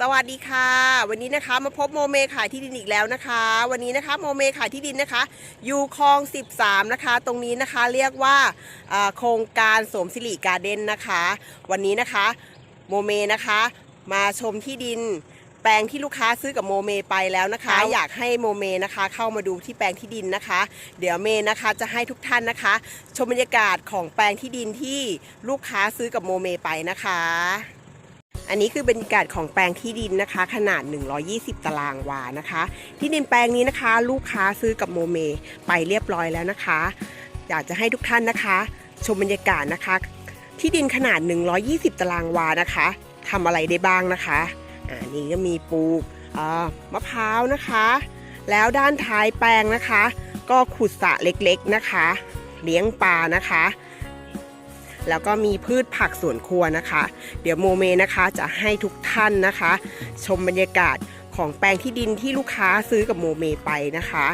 สวัสดีค่ะ วันนี้นะคะมาพบโมเมขายที่ดินอีกแล้วนะคะ วันนี้นะคะโมเมขายที่ดินนะคะอยู่คลอง 13 นะคะ ตรงนี้นะคะเรียกว่าอ่าโครงการสวมสิริการ์เด้นนะคะ วันนี้นะคะโมเมนะคะมาชมที่ดิน แปลงที่ลูกค้าซื้อกับโมเมไปแล้วนะคะ อยากให้โมเมนะคะ เข้ามาดูที่แปลงที่ดินนะคะ เดี๋ยวเมนะคะจะให้ทุกท่านนะคะ ชมบรรยากาศของแปลงที่ดินที่ลูกค้าซื้อกับโมเมไปนะคะ อันนี้คือบรรยากาศของแปลงที่ดินนะคะ ขนาด 120 ตารางวานะคะ ที่ดินแปลงนี้นะคะ ลูกค้าซื้อกับโมเมไปเรียบร้อยแล้วนะคะ อยากจะให้ทุกท่านนะคะ ชมบรรยากาศนะคะ ที่ดินขนาด 120 ตารางวานะคะทำอะไรได้บ้างนะคะอ่านี่ก็มีปลูกมะพร้าวนะคะ แล้วด้านท้ายแปลงนะคะ ก็ขุดสระเล็กๆนะคะ เลี้ยงปลานะคะ แล้วก็มีพืชผักสวนครัวนะคะ เดี๋ยวโมเมนะคะจะให้ทุกท่านนะคะ ชมบรรยากาศของแปลงที่ดินที่ลูกค้าซื้อกับโมเมไปนะคะ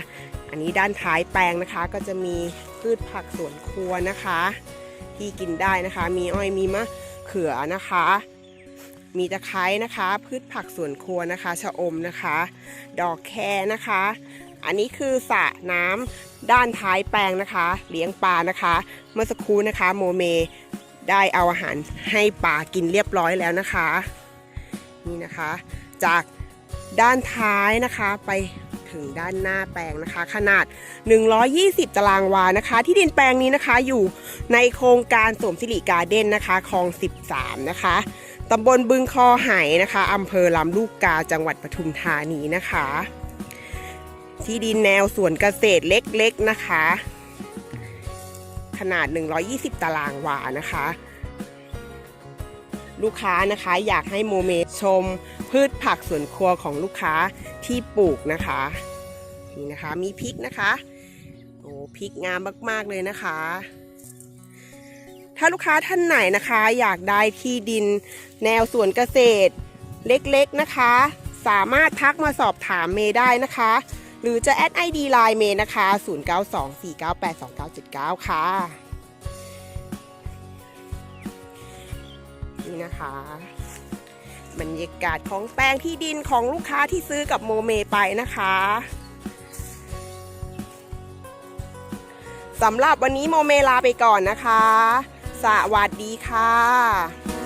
อันนี้ด้านท้ายแปลงนะคะก็จะมีพืชผักสวนครัวนะคะ ที่กินได้นะคะ มีอ้อยมีมะเขือนะคะ มีตะไคร้นะคะ พืชผักสวนครัวนะคะชะอมนะคะ ดอกแคนะคะ อันนี้คือสระน้ำด้านท้ายแปลงนะคะ เลี้ยงปลานะคะ เมื่อสักครู่นะคะโมเมได้เอาอาหารให้ปลากินเรียบร้อยแล้วนะคะ นี่นะคะ จากด้านท้ายนะคะไปถึงด้านหน้าแปลงนะคะ ขนาด 120 ตารางวานะคะ ที่ดินแปลงนี้นะคะอยู่ในโครงการสวมสิริการ์เด้นนะคะคลอง 13 นะคะตำบลบึงคอไหนะคะอำเภอลำลูกกาจังหวัดปทุมธานีนะคะ ที่ดินแนวสวนเกษตรเล็กๆนะคะ ขนาด 120 ตารางวานะคะ ลูกค้านะคะอยากให้โมเมชมพืชผักสวนครัวของลูกค้าที่ปลูกนะคะนี่นะคะมีพริกนะคะโอ้พริกงามมากๆเลยนะคะ ถ้าลูกค้าท่านไหนนะคะ อยากได้ที่ดินแนวสวนเกษตรเล็กๆนะคะ สามารถทักมาสอบถามเมย์ได้นะคะ หรือจะแอด ID Line เมย์นะคะ 0924982979 ค่ะ นี่นะคะบรรยากาศของแปลงที่ดินของลูกค้าที่ซื้อกับโมเมไปนะคะสำหรับวันนี้โมเมลาไปก่อนนะคะ สวัสดีค่ะ